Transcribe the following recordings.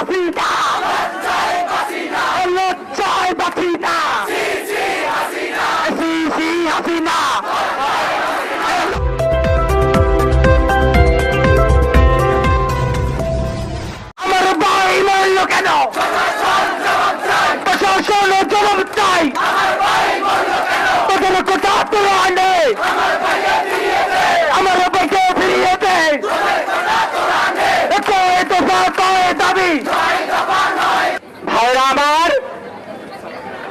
我比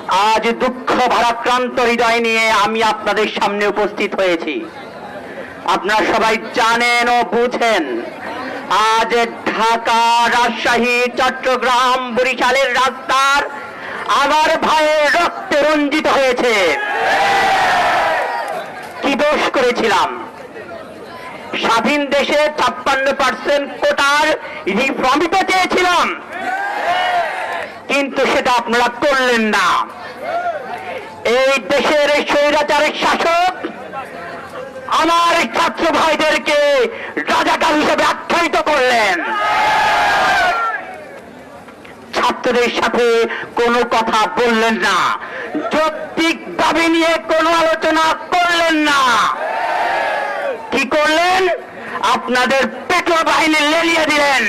আজ দুঃখ ভারাক্রান্ত হৃদয় নিয়ে আমি আপনাদের সামনে উপস্থিত হয়েছি। আপনারা সবাই জানেন ও বুঝেন, আজ ঢাকা, রাজশাহী, চট্টগ্রাম, বরিশালের রাস্তার আমার ভাইয়ের রক্তে রঞ্জিত হয়েছে। কি দোষ করেছিলাম? স্বাধীন দেশে ছাপ্পান্ন পার্সেন্ট কোটার রিফর্ম দিতে চেয়েছিলাম। আপনারা করলেন না। এই দেশের স্বৈরাচারের শাসক আমার ছাত্র ভাইদেরকে রাজাকার হিসেবে আখ্যায়িত করলেন। ছাত্রদের সাথে কোনো কথা বললেন না। যৌক্তিক দাবি নিয়ে কোনো আলোচনা করলেন না। কি করলেন? আপনাদের পেট্রোল বাহিনী লেলিয়ে দিলেন।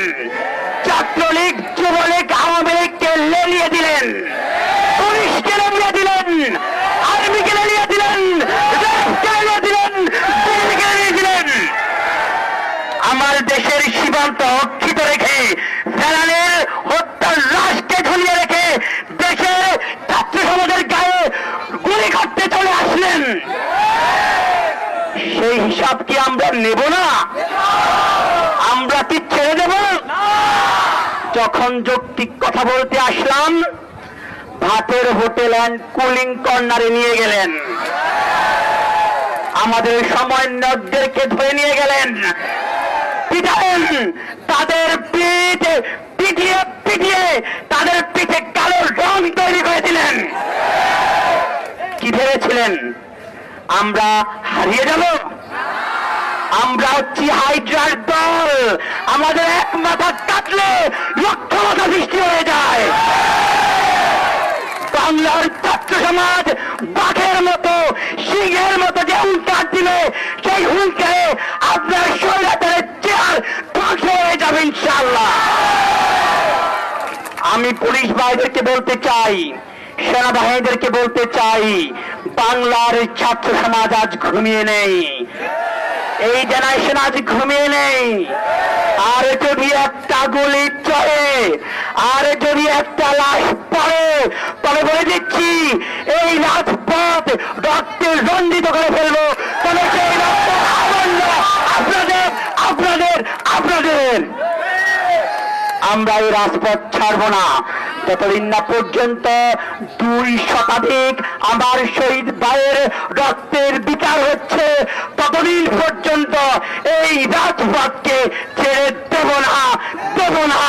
ছাত্রলীগ যুবলীগ আওয়ামী লীগকে লেলিয়ে দিলেন পুলিশকে লেলিয়ে দিলেন আর্মিকে লেলিয়ে দিলেন রেলকে লেলিয়ে দিলেন বিজিবিকে লেলিয়ে দিলেন আমার দেশের সীমান্ত অক্ষিত রেখে ফেরানের হত্যার লাশকে ঝুলিয়ে রেখে দেশের ছাত্র সমাজের গায়ে গুলি করতে চলে আসলেন। সেই হিসাব কি আমরা নেব না? আমরা কি ছেড়ে দেব? যখন যৌক্তিক কথা বলতে আসলাম, ভাতের হোটেল অ্যান্ড কুলিং কর্নারে নিয়ে গেলেন। আমাদের সমন্বয়কদেরকে ধরে নিয়ে গেলেন। পিটালেন তাদের পিঠ পিটিয়ে পিটিয়ে তাদের পিঠে কালো রং তৈরি করে দিলেন কি ভেবেছিলেন? আমরা হারিয়ে যাব? আমরা হচ্ছি হাইড্রার দল। আমাদের এক মাথা কাটলে লক্ষ মাথা সৃষ্টি হয়ে যায়। বাংলার ছাত্র সমাজ আমি পুলিশ ভাইদেরকে বলতে চাই, সেনাবাহিনীদেরকে বলতে চাই, বাংলার ছাত্র সমাজ আজ ঘুমিয়ে নেই। এই জেনারেশন আজ ঘুমিয়ে নেই। আর যদি একটা গুলি চলে, আর যদি একটা লাশ পড়ে, তবে বলে দিচ্ছি, এই রাজপথ রক্তে রঞ্জিত করে ফেলব। তবে সেই সামান্য আপনাদের আপনাদের আপনাদের। আমরা এই রাজপথ ছাড়বো না। যতদিন না পর্যন্ত দুই শতাধিক আমার শহীদ ভাইয়ের রক্তের বিচার হচ্ছে, ততদিন পর্যন্ত এই রাজপথকে ছেড়ে দেব না দেব না।